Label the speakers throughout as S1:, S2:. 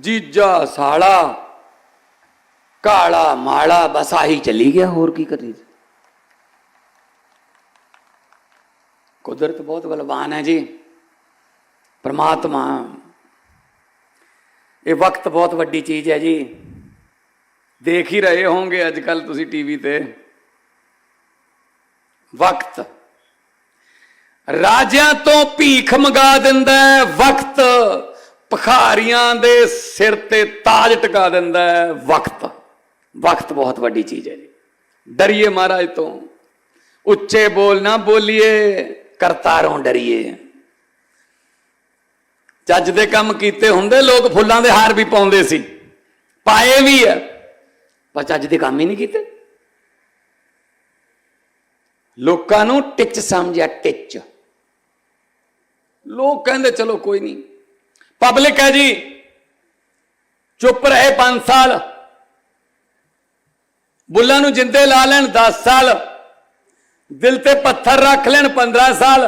S1: ਜੀਜਾ ਸਾਲਾ, ਕਾਲਾ ਮਾਲਾ, ਬਸ ਆਹੀ ਚੱਲੀ ਗਿਆ, ਹੋਰ ਕੀ ਕਰੀ ਕੁਦਰਤ ਬਹੁਤ ਬਲਵਾਨ ਹੈ ਜੀ। ਪ੍ਰਮਾਤਮਾ, ਇਹ ਵਕਤ ਬਹੁਤ ਵੱਡੀ ਚੀਜ਼ ਹੈ ਜੀ। ਦੇਖ ਹੀ ਰਹੇ ਹੋਵੋਗੇ ਅੱਜ ਕੱਲ ਤੁਸੀਂ ਟੀਵੀ ਤੇ। ਵਕਤ। ਰਾਜਿਆਂ ਤੋਂ ਭੀਖ ਮੰਗਾ ਦਿੰਦਾ ਹੈ, ਵਕਤ। ਭਖਾਰੀਆਂ ਦੇ ਸਿਰ ਤੇ ਤਾਜ ਟਿਕਾ ਦਿੰਦਾ ਹੈ ਵਕਤ। ਵਕਤ ਬਹੁਤ ਵੱਡੀ ਚੀਜ਼ ਹੈ ਜੀ। ਡਰੀਏ ਮਹਾਰਾਜ ਤੋਂ। ਉੱਚੇ ਬੋਲ ਨਾ ਬੋਲੀਏ, ਕਰਤਾਰੋਂ ਡਰੀਏ। ਚੱਜ ਦੇ ਕੰਮ ਕੀਤੇ ਹੁੰਦੇ, ਲੋਕ ਫੁੱਲਾਂ ਦੇ ਹਾਰ ਵੀ ਪਾਉਂਦੇ ਸੀ। ਪਾਏ ਵੀ ਆ, ਪਰ ਚੱਜ ਦੇ ਕੰਮ ਹੀ ਨਹੀਂ ਕੀਤੇ। ਲੋਕਾਂ ਨੂੰ ਟਿੱਚ ਸਮਝਿਆ, ਟਿੱਚ। ਲੋਕ ਕਹਿੰਦੇ, ਚਲੋ ਕੋਈ ਨਹੀਂ ਪਬਲਿਕ ਹੈ ਜੀ। ਚੁੱਪ ਰਹੇ 5 ਸਾਲ। ਬੁੱਲਾਂ ਨੂੰ ਜਿੰਦੇ ਲਾ ਲੈਣ 10 ਸਾਲ। ਦਿਲ ਤੇ ਪੱਥਰ ਰੱਖ ਲੈਣ 15 ਸਾਲ।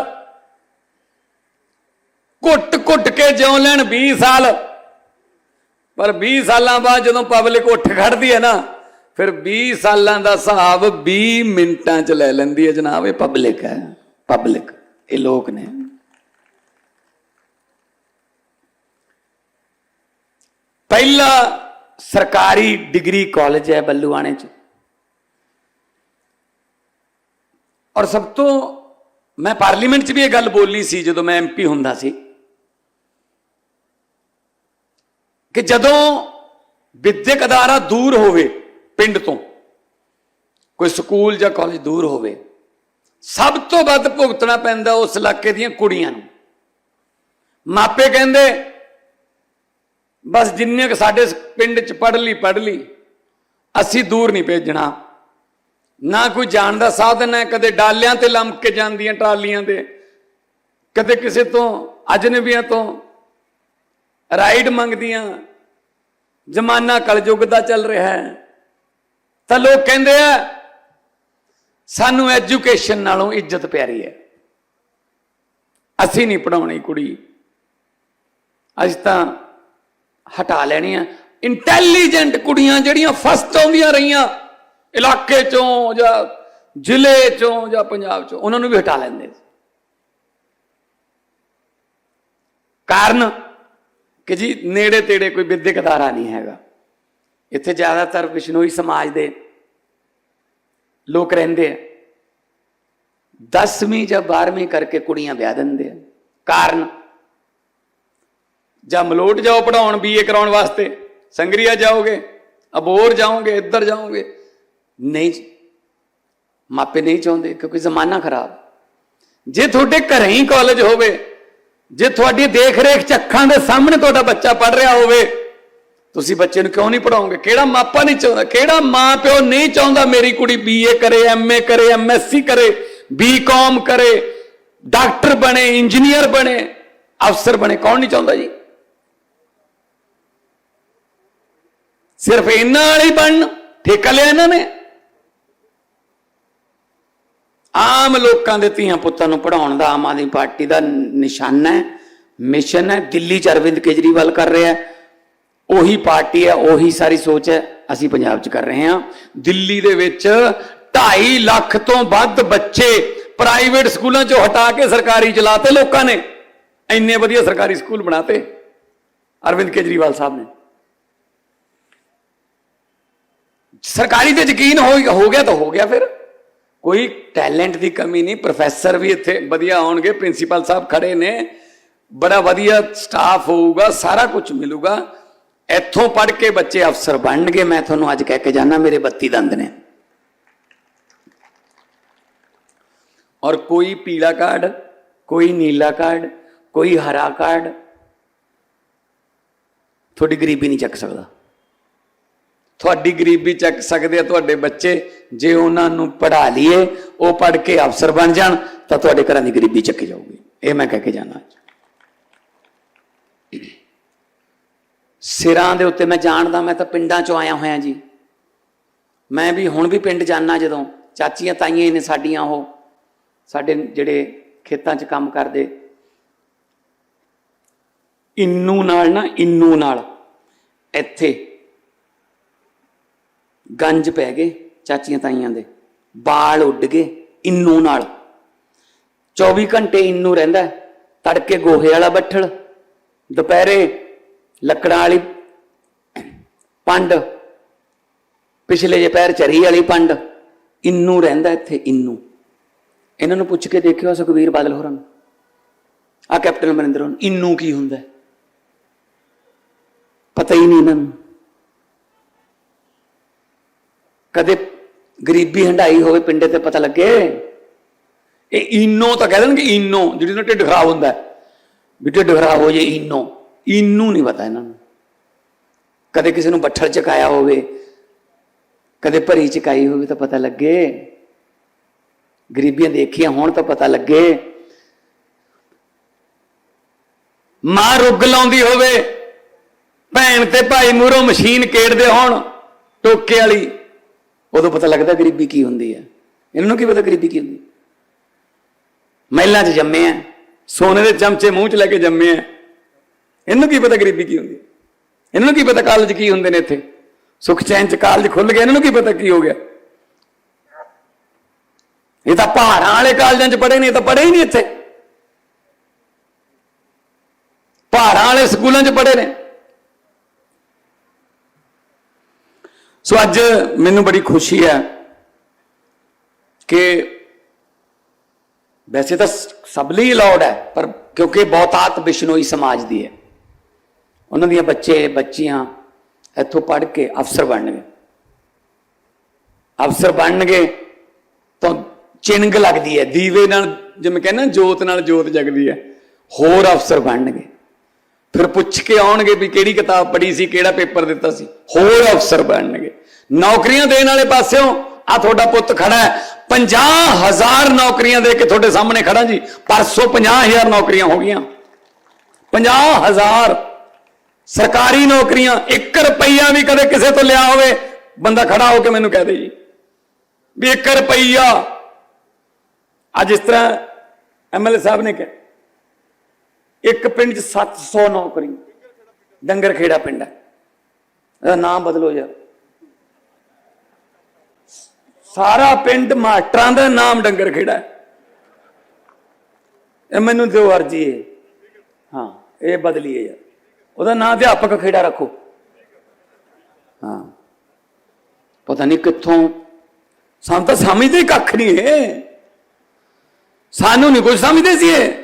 S1: ਘੁੱਟ ਘੁੱਟ ਕੇ ਜਿਉ ਲੈਣ 20 ਸਾਲ। ਪਰ 20 ਸਾਲਾਂ ਬਾਅਦ ਜਦੋਂ ਪਬਲਿਕ ਉੱਠ ਖੜਦੀ ਹੈ ਨਾ, ਫਿਰ 20 ਸਾਲਾਂ ਦਾ ਹਿਸਾਬ 20 ਮਿੰਟਾਂ ਚ ਲੈ ਲੈਂਦੀ ਹੈ ਜਨਾਬ, ਇਹ ਪਬਲਿਕ ਹੈ। ਪਬਲਿਕ ਇਹ ਲੋਕ ਨੇ। ਪਹਿਲਾ ਸਰਕਾਰੀ ਡਿਗਰੀ ਕਾਲਜ ਹੈ ਬੱਲੂਆਣੇ ਚ। ਔਰ ਸਭ ਤੋਂ ਮੈਂ ਪਾਰਲੀਮੈਂਟ 'ਚ ਵੀ ਇਹ ਗੱਲ ਬੋਲੀ ਸੀ ਜਦੋਂ ਮੈਂ ਐਮਪੀ ਹੁੰਦਾ ਸੀ। ਕਿ ਜਦੋਂ ਵਿਦਿਅਕ ਅਦਾਰਾ ਦੂਰ ਹੋਵੇ ਪਿੰਡ ਤੋਂ, ਕੋਈ ਸਕੂਲ ਜਾਂ ਕਾਲਜ ਦੂਰ ਹੋਵੇ, ਸਭ ਤੋਂ ਵੱਧ ਭੁਗਤਣਾ ਪੈਂਦਾ ਉਸ ਇਲਾਕੇ ਦੀਆਂ ਕੁੜੀਆਂ ਨੂੰ। ਮਾਪੇ ਕਹਿੰਦੇ ਬਸ ਜਿੰਨੇ ਕੁ ਸਾਡੇ ਪਿੰਡ 'ਚ ਪੜ੍ਹ ਲਈ ਪੜ੍ਹ ਲਈ, ਅਸੀਂ ਦੂਰ ਨਹੀਂ ਭੇਜਣਾ। ਨਾ ਕੋਈ ਜਾਣ ਦਾ ਸਾਧਨ ਹੈ, ਕਦੇ ਡਾਲਿਆਂ ਤੇ ਲੰਮਕ ਕੇ ਜਾਂਦੀਆਂ ਟਰਾਲੀਆਂ ਤੇ, ਕਦੇ ਕਿਸੇ ਤੋਂ, ਅਜਨਬੀਆਂ ਤੋਂ। ਰਾਈਡ ਮੰਗਦੀਆਂ। ਜ਼ਮਾਨਾ ਕਲਯੁੱਗ ਦਾ ਚੱਲ ਰਿਹਾ ਹੈ। ਤਾਂ ਲੋਕ ਕਹਿੰਦੇ ਆ, ਸਾਨੂੰ ਐਜੂਕੇਸ਼ਨ ਨਾਲੋਂ ਇੱਜ਼ਤ ਪਿਆਰੀ ਹੈ। ਅਸੀਂ ਨਹੀਂ ਪੜਾਉਣੀ ਕੁੜੀ। ਅੱਜ ਤਾਂ ਹਟਾ ਲੈਣੀਆਂ। ਇੰਟੈਲੀਜੈਂਟ ਕੁੜੀਆਂ ਜਿਹੜੀਆਂ ਫਸਟ ਆਉਂਦੀਆਂ ਰਹੀਆਂ, ਇਲਾਕੇ ਚੋਂ ਜਾਂ ਜ਼ਿਲ੍ਹੇ ਚੋਂ ਜਾਂ ਪੰਜਾਬ ਚੋਂ, ਉਹਨਾਂ ਨੂੰ ਵੀ ਹਟਾ ਲੈਂਦੇ ਕਾਰਨ ਕਿ ਜੀ, ਨੇੜੇ ਤੇੜੇ ਕੋਈ ਵਿਦਿਅਕ ਅਦਾਰਾ ਨਹੀਂ ਹੈਗਾ। ਇੱਥੇ ਜ਼ਿਆਦਾਤਰ ਬਿਸ਼ਨੋਈ ਸਮਾਜ ਦੇ ਲੋਕ ਰਹਿੰਦੇ ਆ। 10ਵੀਂ ਜਾਂ 12ਵੀਂ ਕਰਕੇ ਕੁੜੀਆਂ ਵਿਆਹ ਦਿੰਦੇ ਆ। ਕਾਰਨ ਜਾਂ ਮਲੋਟ ਜਾਓ ਪੜਾਉਣ ਬੀਏ ਕਰਾਉਣ ਵਾਸਤੇ, ਸੰਗਰੀਆ ਜਾਓਗੇ, ਅਬੋਰ ਜਾਓਗੇ, ਇੱਧਰ ਜਾਓਗੇ। ਨਹੀਂ ਮਾਪੇ ਨਹੀਂ ਚਾਹੁੰਦੇ ਕਿਉਂਕਿ ਜ਼ਮਾਨਾ ਖਰਾਬ। ਜੇ ਤੁਹਾਡੇ ਘਰੇ ਹੀ ਕਾਲਜ ਹੋਵੇ, ਜੇ ਤੁਹਾਡੀ ਦੇਖ ਰੇਖ ਚੱਖਾਂ ਦੇ ਸਾਹਮਣੇ ਤੁਹਾਡਾ ਬੱਚਾ ਪੜ ਰਿਹਾ ਹੋਵੇ, ਤੁਸੀਂ ਬੱਚੇ ਨੂੰ ਕਿਉਂ ਨਹੀਂ ਪੜਾਓਗੇ ਕਿਹੜਾ ਮਾਪਾ ਨਹੀਂ ਚਾਹੁੰਦਾ? ਕਿਹੜਾ ਮਾਂ ਪਿਓ ਨਹੀਂ ਚਾਹੁੰਦਾ ਮੇਰੀ ਕੁੜੀ ਬੀਏ ਕਰੇ ਐਮਏ ਕਰੇ ਐਮਐਸਸੀ ਕਰੇ ਬੀਕਾਮ ਕਰੇ, ਡਾਕਟਰ ਬਣੇ, ਇੰਜੀਨੀਅਰ ਬਣੇ, ਅਫਸਰ ਬਣੇ, ਕੌਣ ਨਹੀਂ ਚਾਹੁੰਦਾ ਜੀ? ਸਿਰਫ ਇਹਨਾਂ ਵਾਲੇ ਬਣਨ, ਠੇਕਾ ਲਿਆ ਇਹਨਾਂ ਨੇ। ਆਮ ਲੋਕਾਂ ਦੇ ਧੀਆਂ ਪੁੱਤਾਂ ਨੂੰ ਪੜਾਉਣ ਦਾ ਆਮ ਆਦਮੀ ਪਾਰਟੀ ਦਾ ਨਿਸ਼ਾਨਾ ਹੈ, ਮਿਸ਼ਨ ਹੈ, ਦਿੱਲੀ ਚ ਅਰਵਿੰਦ ਕੇਜਰੀਵਾਲ ਕਰ ਰਿਹਾ ਹੈ। ਉਹੀ ਪਾਰਟੀ ਹੈ, ਉਹੀ ਸਾਰੀ ਸੋਚ ਹੈ, ਅਸੀਂ ਪੰਜਾਬ ਚ ਕਰ ਰਹੇ ਹਾਂ। ਦਿੱਲੀ ਦੇ ਵਿੱਚ 2.5 ਲੱਖ ਤੋਂ ਵੱਧ ਬੱਚੇ ਪ੍ਰਾਈਵੇਟ ਸਕੂਲਾਂ ਚੋਂ ਹਟਾ ਕੇ ਸਰਕਾਰੀ ਚਲਾਤੇ ਲੋਕਾਂ ਨੇ। ਇੰਨੇ ਵਧੀਆ ਸਰਕਾਰੀ ਸਕੂਲ ਬਣਾਤੇ, ਅਰਵਿੰਦ ਕੇਜਰੀਵਾਲ ਸਾਹਿਬ ਨੇ। ਸਰਕਾਰੀ ਤੇ ਯਕੀਨ ਹੋ ਹੋ ਗਿਆ ਤਾਂ ਹੋ ਗਿਆ ਫਿਰ। ਕੋਈ ਟੈਲੈਂਟ ਦੀ ਕਮੀ ਨਹੀਂ, ਪ੍ਰੋਫੈਸਰ ਵੀ ਇੱਥੇ ਵਧੀਆ ਆਉਣਗੇ ਪ੍ਰਿੰਸੀਪਲ ਸਾਹਿਬ ਖੜੇ ਨੇ। ਬੜਾ ਵਧੀਆ ਸਟਾਫ ਹੋਊਗਾ, ਸਾਰਾ ਕੁਝ ਮਿਲੂਗਾ। ਇੱਥੋਂ ਪੜ੍ਹ ਕੇ ਬੱਚੇ ਅਫਸਰ ਬਣਨਗੇ। ਮੈਂ ਤੁਹਾਨੂੰ ਅੱਜ ਕਹਿ ਕੇ ਜਾਣਾ ਮੇਰੇ 32 ਦੰਦ ਨੇ। ਔਰ ਕੋਈ ਪੀਲਾ ਕਾਰਡ, ਕੋਈ ਨੀਲਾ ਕਾਰਡ, ਕੋਈ ਹਰਾ ਕਾਰਡ, ਤੁਹਾਡੀ ਗਰੀਬੀ ਨਹੀਂ ਚੱਕ ਸਕਦਾ। ਤੁਹਾਡੀ ਗਰੀਬੀ ਚੱਕ ਸਕਦੇ ਆ ਤੁਹਾਡੇ ਬੱਚੇ, ਜੇ ਉਹਨਾਂ ਨੂੰ ਪੜ੍ਹਾ ਲਈਏ, ਉਹ ਪੜ੍ਹ ਕੇ ਅਫਸਰ ਬਣ ਜਾਣ, ਤਾਂ ਤੁਹਾਡੇ ਘਰਾਂ ਦੀ ਗਰੀਬੀ ਚੱਕੀ ਜਾਊਗੀ। ਇਹ ਮੈਂ ਕਹਿ ਕੇ ਜਾਣਾ ਸਿਰਾਂ ਦੇ ਉੱਤੇ ਮੈਂ ਜਾਣਦਾ, ਮੈਂ ਤਾਂ ਪਿੰਡਾਂ ਚੋਂ ਆਇਆ ਹੋਇਆ ਜੀ। ਮੈਂ ਵੀ ਹੁਣ ਵੀ ਪਿੰਡ ਜਾਣਾ ਜਦੋਂ, ਚਾਚੀਆਂ ਤਾਈਆਂ ਹੀ ਨੇ ਸਾਡੀਆਂ ਉਹ, ਸਾਡੇ ਜਿਹੜੇ ਖੇਤਾਂ 'ਚ ਕੰਮ ਕਰਦੇ। ਇੰਨੂ ਨਾਲ ਨਾ, ਇੰਨੂ ਨਾਲ, ਇੱਥੇ ਗੰਜ ਪੈ ਗਏ ਚਾਚੀਆਂ ਤਾਈਆਂ ਦੇ। ਬਾਲ ਉੱਡ ਗਏ ਇੰਨੂ ਨਾਲ। 24 ਘੰਟੇ ਇੰਨੂ ਰਹਿੰਦਾ ਤੜਕੇ ਗੋਹੇ ਵਾਲਾ ਬੱਠਲ, ਦੁਪਹਿਰੇ ਲੱਕੜਾਂ ਵਾਲੀ ਪੰਡ, ਪਿਛਲੇ ਜੇ ਪੈਰ ਚਰੀ ਵਾਲੀ ਪੰਡ, ਇੰਨੂ ਰਹਿੰਦਾ ਇੱਥੇ ਇੰਨੂ। ਇਹਨਾਂ ਨੂੰ ਪੁੱਛ ਕੇ ਦੇਖਿਓ ਸੁਖਵੀਰ ਬਾਦਲ ਹੋਰਾਂ ਨੂੰ। ਆ ਕੈਪਟਨ ਅਮਰਿੰਦਰ ਨੂੰ। ਇੰਨੂ ਕੀ ਹੁੰਦਾ ਪਤਾ ਹੀ ਨਹੀਂ ਇਹਨਾਂ ਨੂੰ। ਕਦੇ ਗਰੀਬੀ ਹੰਡਾਈ ਹੋਵੇ ਪਿੰਡੇ ਤੇ ਪਤਾ ਲੱਗੇ? ਇਹ ਇਨੋ ਤਾਂ ਕਹਿ ਦੇਣਗੇ ਇਨੋ, ਜਿਹੜੀ ਨਾ ਢਿੱਡ ਖਰਾਬ ਹੁੰਦਾ ਵੀ ਢਿੱਡ ਖਰਾਬ ਹੋ ਜੇ ਇਨੋ। ਇਨੂ ਨਹੀਂ ਪਤਾ ਇਹਨਾਂ ਨੂੰ। ਕਦੇ ਕਿਸੇ ਨੂੰ ਬੱਠਲ ਚਕਾਇਆ ਹੋਵੇ, ਕਦੇ ਭਰੀ ਚਕਾਈ ਹੋਵੇ ਤਾਂ ਪਤਾ ਲੱਗੇ। ਗਰੀਬੀਆਂ ਦੇਖੀਆਂ ਹੋਣ ਤਾਂ ਪਤਾ ਲੱਗੇ। ਮਾਂ ਰੁੱਗ ਲਾਉਂਦੀ ਹੋਵੇ, ਭੈਣ ਤੇ ਭਾਈ ਮੂਹਰੋਂ ਮਸ਼ੀਨ ਕੇੜਦੇ ਹੋਣ, ਟੋਕੇ ਵਾਲੀ। ਉਦੋਂ ਪਤਾ ਲੱਗਦਾ ਗਰੀਬੀ ਕੀ ਹੁੰਦੀ ਹੈ। ਇਹਨਾਂ ਨੂੰ ਕੀ ਪਤਾ ਗਰੀਬੀ ਕੀ ਹੁੰਦੀ ਮਹਿਲਾਂ 'ਚ ਜੰਮੇ ਆ, ਸੋਨੇ ਦੇ ਚਮਚੇ ਮੂੰਹ 'ਚ ਲੈ ਕੇ ਜੰਮੇ ਆ। ਇਹਨੂੰ ਕੀ ਪਤਾ ਗਰੀਬੀ ਕੀ ਹੁੰਦੀ ਇਹਨਾਂ ਨੂੰ ਕੀ ਪਤਾ ਕਾਲਜ ਕੀ ਹੁੰਦੇ ਨੇ ਇੱਥੇ। ਸੁਖ ਚੈਨ 'ਚ ਕਾਲਜ ਖੁੱਲ ਗਿਆ, ਇਹਨਾਂ ਨੂੰ ਕੀ ਪਤਾ ਕੀ ਹੋ ਗਿਆ। ਇਹ ਤਾਂ ਪਹਾੜਾਂ ਵਾਲੇ ਕਾਲਜਾਂ 'ਚ ਪੜ੍ਹੇ ਨਹੀਂ ਇਹ ਤਾਂ ਪੜ੍ਹੇ ਹੀ ਨਹੀਂ ਇੱਥੇ। ਪਹਾੜਾਂ ਵਾਲੇ ਸਕੂਲਾਂ 'ਚ ਪੜ੍ਹੇ ਨੇ। ਸੋ ਅੱਜ ਮੈਨੂੰ ਬੜੀ ਖੁਸ਼ੀ ਹੈ ਕਿ ਵੈਸੇ ਤਾਂ ਸਭ ਲਈ ਅਲਾਉਡ ਹੈ, ਪਰ ਕਿਉਂਕਿ ਬਹੁਤਾਤ ਬਿਸ਼ਨੋਈ ਸਮਾਜ ਦੀ ਹੈ। ਉਹਨਾਂ ਦੀਆਂ ਬੱਚੇ, ਬੱਚੀਆਂ ਇੱਥੋਂ ਪੜ੍ਹ ਕੇ ਅਫਸਰ ਬਣਨਗੇ। ਅਫਸਰ ਬਣਨਗੇ ਤਾਂ ਚਿੰਗ ਲੱਗਦੀ ਹੈ, ਦੀਵੇ ਨਾਲ ਜਿਵੇਂ ਕਹਿੰਦੇ ਨਾ, ਜੋਤ ਨਾਲ ਜੋਤ ਜਗਦੀ ਹੈ, ਹੋਰ ਅਫਸਰ ਬਣਨਗੇ। ਫਿਰ ਪੁੱਛ ਕੇ ਆਉਣਗੇ ਵੀ ਕਿਹੜੀ ਕਿਤਾਬ ਪੜ੍ਹੀ ਸੀ, ਕਿਹੜਾ ਪੇਪਰ ਦਿੱਤਾ ਸੀ। ਹੋਰ ਅਫਸਰ ਬਣਨਗੇ। ਨੌਕਰੀਆਂ ਦੇਣ ਵਾਲੇ ਪਾਸਿਓਂ ਆ ਤੁਹਾਡਾ ਪੁੱਤ ਖੜਾ ਹੈ। 50000 ਨੌਕਰੀਆਂ ਦੇ ਕੇ ਤੁਹਾਡੇ ਸਾਹਮਣੇ ਖੜਾ ਜੀ। ਪਰਸੋਂ 50000 ਨੌਕਰੀਆਂ ਹੋ ਗਈਆਂ। 50000 ਸਰਕਾਰੀ ਨੌਕਰੀਆਂ 1 ਰੁਪਈਆ ਵੀ ਕਦੇ ਕਿਸੇ ਤੋਂ ਲਿਆ ਹੋਵੇ, ਬੰਦਾ ਖੜਾ ਹੋ ਕੇ ਮੈਨੂੰ ਕਹਿ ਦੇ ਜੀ। ਵੀ 1 ਰੁਪਈਆ। ਅੱਜ ਇਸ ਤਰ੍ਹਾਂ ਐਮਐਲਏ ਸਾਹਿਬ ਨੇ ਕਿਹਾ ਇੱਕ ਪਿੰਡ 'ਚ 700 ਨੌਕਰੀ। ਡੰਗਰ ਖੇੜਾ ਪਿੰਡ ਹੈ। ਇਹਦਾ ਨਾਮ ਬਦਲੋ ਯਾਰ ਸਾਰਾ ਪਿੰਡ ਮਾਸਟਰਾਂ ਦਾ ਨਾਮ ਡੰਗਰ ਖੇੜਾ ਇਹ ਮੈਨੂੰ ਦਿਓ ਅਰਜੀ ਹੈ ਹਾਂ, ਇਹ ਬਦਲੀਏ ਯਾਰ। ਉਹਦਾ ਨਾਮ ਅਧਿਆਪਕ ਖੇੜਾ ਰੱਖੋ। ਹਾਂ। ਪਤਾ ਨਹੀਂ ਕਿੱਥੋਂ। ਸਾਨੂੰ ਤਾਂ ਸਮਝਦੇ ਹੀ ਕੱਖ ਨਹੀਂ ਹੈ ਸਾਨੂੰ ਨਹੀਂ ਕੁਝ ਸਮਝਦੇ ਸੀ ਇਹ।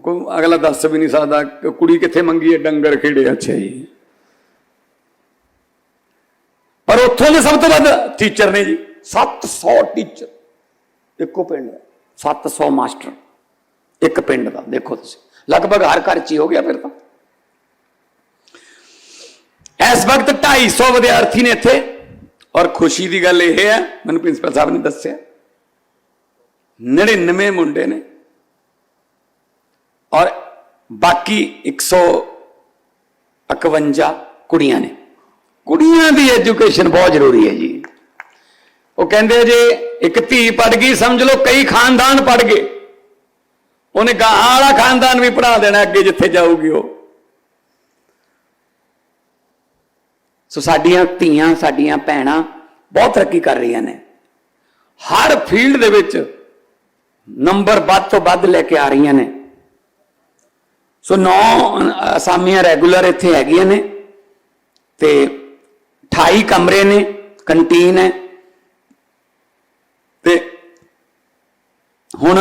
S1: ਕੋਈ ਅਗਲਾ ਦੱਸ ਵੀ ਨਹੀਂ ਸਕਦਾ ਕਿ ਕੁੜੀ ਕਿੱਥੇ ਮੰਗੀ ਹੈ ਡੰਗਰ ਖੇੜੇ ਅੱਛਾ ਜੀ। ਪਰ ਉੱਥੋਂ ਦੇ ਸਭ ਤੋਂ ਵੱਧ ਟੀਚਰ ਨੇ ਜੀ 700 ਟੀਚਰ ਇੱਕੋ ਪਿੰਡ ਹੈ 700 ਮਾਸਟਰ। ਇੱਕ ਪਿੰਡ ਦਾ ਦੇਖੋ ਤੁਸੀਂ। ਲਗਭਗ ਹਰ ਘਰ 'ਚ ਹੀ ਹੋ ਗਿਆ ਫਿਰ ਤਾਂ। ਇਸ ਵਕਤ 250 ਵਿਦਿਆਰਥੀ ਨੇ ਇੱਥੇ। ਔਰ ਖੁਸ਼ੀ ਦੀ ਗੱਲ ਇਹ ਹੈ ਮੈਨੂੰ ਪ੍ਰਿੰਸੀਪਲ ਸਾਹਿਬ ਨੇ ਦੱਸਿਆ 99 ਮੁੰਡੇ ਨੇ। ਔਰ ਬਾਕੀ 151 ਕੁੜੀਆਂ ਨੇ। ਕੁੜੀਆਂ ਦੀ ਐਜੂਕੇਸ਼ਨ ਬਹੁਤ ਜ਼ਰੂਰੀ ਹੈ ਜੀ। ਉਹ ਕਹਿੰਦੇ ਜੇ ਇੱਕ ਧੀ ਪੜ ਗਈ, ਸਮਝ ਲਓ ਕਈ ਖਾਨਦਾਨ ਪੜ ਗਏ। ਉਹਨੇ ਗਾਹਾਂ ਵਾਲਾ ਖਾਨਦਾਨ ਵੀ ਪੜਾ ਦੇਣਾ ਅੱਗੇ ਜਿੱਥੇ ਜਾਊਗੀ ਉਹ। ਸੋ ਸਾਡੀਆਂ ਧੀਆਂ, ਸਾਡੀਆਂ ਭੈਣਾਂ ਬਹੁਤ ਤਰੱਕੀ ਕਰ ਰਹੀਆਂ ਨੇ। ਹਰ ਫੀਲਡ ਦੇ ਵਿੱਚ ਨੰਬਰ ਵੱਧ ਤੋਂ ਵੱਧ ਲੈ ਕੇ ਆ ਰਹੀਆਂ ਨੇ। ਸੋ ਨੌ ਅਸਾਮੀਆਂ ਰੈਗੂਲਰ ਇੱਥੇ ਹੈਗੀਆਂ ਨੇ ਤੇ 28 ਕਮਰੇ ਨੇ ਕੰਟੀਨ ਹੈ। ਤੇ ਹੁਣ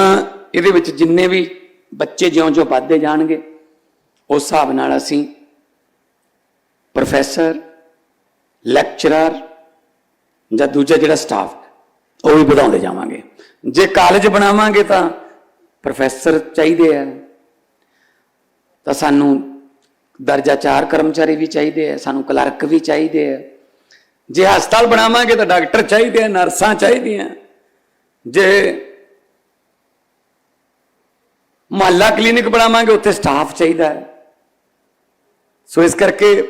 S1: ਇਹਦੇ ਵਿੱਚ ਜਿੰਨੇ ਵੀ ਬੱਚੇ ਜਿਉਂ-ਜਿਉਂ ਵੱਧਦੇ ਜਾਣਗੇ, ਉਸ ਹਿਸਾਬ ਨਾਲ ਅਸੀਂ ਪ੍ਰੋਫੈਸਰ ਲੈਕਚਰਰ ਜਾਂ ਦੂਜਾ ਜਿਹੜਾ ਸਟਾਫ ਉਹ ਵੀ ਵਧਾਉਂਦੇ ਜਾਵਾਂਗੇ। ਜੇ ਕਾਲਜ ਬਣਾਵਾਂਗੇ ਤਾਂ ਪ੍ਰੋਫੈਸਰ ਚਾਹੀਦੇ ਆ। ਤਾਂ ਸਾਨੂੰ ਦਰਜਾ 4 ਕਰਮਚਾਰੀ ਵੀ ਚਾਹੀਦੇ ਆ, ਸਾਨੂੰ ਕਲਰਕ ਵੀ ਚਾਹੀਦੇ ਆ। ਜੇ ਹਸਪਤਾਲ ਬਣਾਵਾਂਗੇ ਤਾਂ ਡਾਕਟਰ ਚਾਹੀਦੇ ਆ, ਨਰਸਾਂ ਚਾਹੀਦੀਆਂ। ਜੇ ਮਹੱਲਾ ਕਲੀਨਿਕ ਬਣਾਵਾਂਗੇ, ਉੱਥੇ ਸਟਾਫ ਚਾਹੀਦਾ ਹੈ। ਸੋ ਇਸ ਕਰਕੇ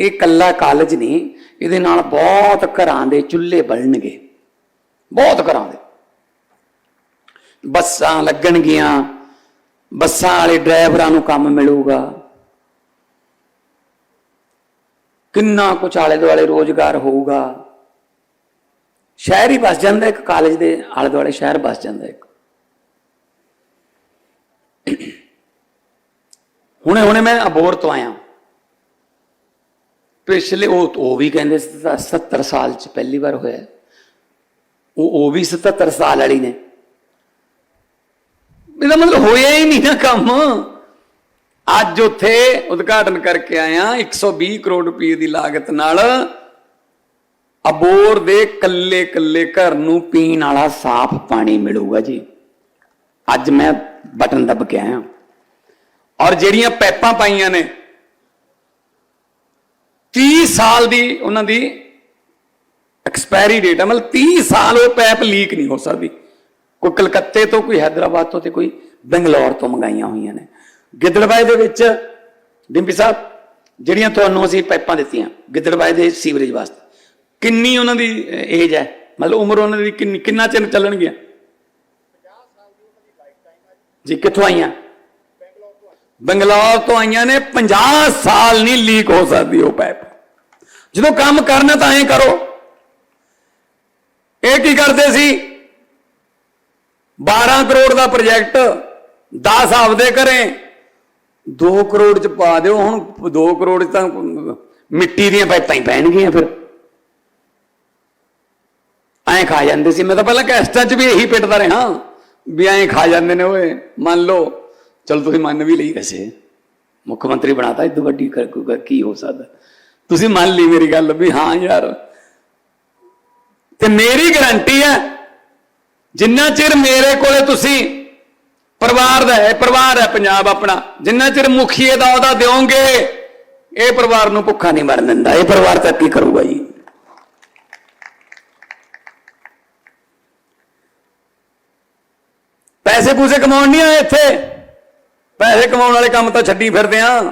S1: ਇਹ ਕੱਲਾ ਕਾਲਜ ਨਹੀਂ, ਇਹਦੇ ਨਾਲ ਬਹੁਤ ਘਰਾਂ ਦੇ ਚੁੱਲ੍ਹੇ ਬਲਣਗੇ। ਬਹੁਤ ਘਰਾਂ ਦੇ। ਬੱਸਾਂ ਲੱਗਣਗੀਆਂ। ਬੱਸਾਂ ਵਾਲੇ ਡਰਾਈਵਰਾਂ ਨੂੰ ਕੰਮ ਮਿਲੂਗਾ। ਕਿੰਨਾ ਕੁਛ ਆਲੇ ਦੁਆਲੇ ਰੋਜ਼ਗਾਰ ਹੋਊਗਾ। ਸ਼ਹਿਰ ਹੀ ਬਸ ਜਾਂਦਾ ਇੱਕ ਕਾਲਜ ਦੇ ਆਲੇ ਦੁਆਲੇ ਸ਼ਹਿਰ ਬਸ ਜਾਂਦਾ ਇੱਕ। ਹੁਣੇ ਹੁਣੇ ਮੈਂ ਅਬੋਰ ਤੋਂ ਆਇਆ। ਪਿਛਲੇ ਉਹ ਉਹ ਵੀ ਕਹਿੰਦੇ ਸੀ ਤਾਂ 70 ਸਾਲ ਚ ਪਹਿਲੀ ਵਾਰ ਹੋਇਆ। ਉਹ ਉਹ ਵੀ 77 ਸਾਲ ਵਾਲੀ ਨੇ। ਇਹਦਾ ਮਤਲਬ ਹੋਇਆ ਹੀ ਨਹੀਂ ਨਾ ਕੰਮ। ਅੱਜ ਉੱਥੇ ਉਦਘਾਟਨ ਕਰਕੇ ਆਇਆ 120 ਕਰੋੜ ਰੁਪਏ ਦੀ ਲਾਗਤ ਨਾਲ ਅਬੋਰ ਦੇ ਕੱਲੇ ਕੱਲੇ ਘਰ ਨੂੰ ਪੀਣ ਵਾਲਾ ਸਾਫ਼ ਪਾਣੀ ਮਿਲੂਗਾ ਜੀ। ਅੱਜ ਮੈਂ ਬਟਨ ਦੱਬ ਕੇ ਆਇਆ। ਔਰ ਜਿਹੜੀਆਂ ਪੈਪਾਂ ਪਾਈਆਂ ਨੇ 30 ਸਾਲ ਦੀ ਉਹਨਾਂ ਦੀ ਐਕਸਪਾਇਰੀ ਡੇਟ ਹੈ ਮਤਲਬ 30 ਸਾਲ ਉਹ ਪੈਪ ਲੀਕ ਨਹੀਂ ਹੋ ਸਕਦੀ। ਕੋਈ ਕਲਕੱਤੇ ਤੋਂ, ਕੋਈ ਹైదరాబాద్ ਤੋਂ ਤੇ ਕੋਈ ਬੰਗਲੌਰ ਤੋਂ ਮੰਗਾਈਆਂ ਹੋਈਆਂ ਨੇ। ਗਿੱਦੜਬਾਏ ਦੇ ਵਿੱਚ ਡਿੰਪੀ ਸਾਹਿਬ, ਜਿਹੜੀਆਂ ਤੁਹਾਨੂੰ ਅਸੀਂ ਪਾਈਪਾਂ ਦਿੱਤੀਆਂ ਗਿੱਦੜਬਾਏ ਦੇ ਸੀਵਰੇਜ ਵਾਸਤੇ, ਕਿੰਨੀ ਉਹਨਾਂ ਦੀ ਏਜ ਹੈ? ਮਤਲਬ ਉਮਰ ਉਹਨਾਂ ਦੀ ਕਿੰਨੀ, ਕਿੰਨਾ ਚਿਰ ਚੱਲਣਗੀਆਂ? ਜੀ, ਕਿੱਥੋਂ ਆਈਆਂ? ਬੰਗਲੌਰ ਤੋਂ ਆਈਆਂ ਨੇ 50 ਸਾਲ ਨਹੀਂ ਲੀਕ ਹੋ ਸਕਦੀ ਉਹ ਪਾਈਪ। ਜਦੋਂ ਕੰਮ ਕਰਨਾ ਤਾਂ ਐਂ ਕਰੋ। ਇਹ ਕੀ ਕਰਦੇ ਸੀ? 12 ਕਰੋੜ ਦਾ ਪ੍ਰੋਜੈਕਟ 10 ਆਪਦੇ ਕਰੇ 2 ਕਰੋੜ ਚ ਪਾ ਦਿਓ, ਹੁਣ 2 ਕਰੋੜ ਤਾਂ ਮਿੱਟੀ ਦੀਆਂ ਪਾਈਪਾਂ ਹੀ ਪੈਣਗੀਆਂ ਫਿਰ। ਐਂ ਖਾ ਜਾਂਦੇ ਸੀ। ਮੈਂ ਤਾਂ ਪਹਿਲਾਂ ਕੈਸਟਾਂ 'ਚ ਵੀ ਇਹੀ ਪਿੱਟਦਾ ਰਿਹਾ, ਵੀ ਐਂ ਖਾ ਜਾਂਦੇ ਨੇ ਓਏ, ਮੰਨ ਲਓ। ਚਲ ਤੁਸੀਂ ਮੰਨ ਵੀ ਲਈ ਵੈਸੇ। ਮੁੱਖ ਮੰਤਰੀ ਬਣਾਤਾ ਇਦੋਂ ਵੱਡੀ ਕਰ- ਕੀ ਹੋ ਸਕਦਾ। ਤੁਸੀਂ ਮੰਨ ਲਈ ਮੇਰੀ ਗੱਲ ਵੀ, ਹਾਂ ਯਾਰ। ਤੇ ਮੇਰੀ ਗਾਰੰਟੀ ਹੈ ਜਿੰਨਾ ਚਿਰ ਮੇਰੇ ਕੋਲੇ ਤੁਸੀਂ ਪਰਿਵਾਰ ਦਾ ਹੈ ਪਰਿਵਾਰ ਹੈ ਪੰਜਾਬ ਆਪਣਾ, ਜਿੰਨਾ ਚਿਰ ਮੁਖੀਏ ਦਾ ਉਹਦਾ ਦਿਓਗੇ, ਇਹ ਪਰਿਵਾਰ ਨੂੰ ਭੁੱਖਾ ਨਹੀਂ ਮਰਨ ਦਿੰਦਾ, ਇਹ ਪਰਿਵਾਰ ਤਾਂ ਕੀ ਕਰੂਗਾ ਜੀ? ਪੈਸੇ ਪੂਸੇ ਕਮਾਉਣ ਨਹੀਂ ਆਏ ਇੱਥੇ? ਪੈਸੇ ਕਮਾਉਣ ਵਾਲੇ ਕੰਮ ਤਾਂ ਛੱਡੀ ਫਿਰਦੇ ਆ।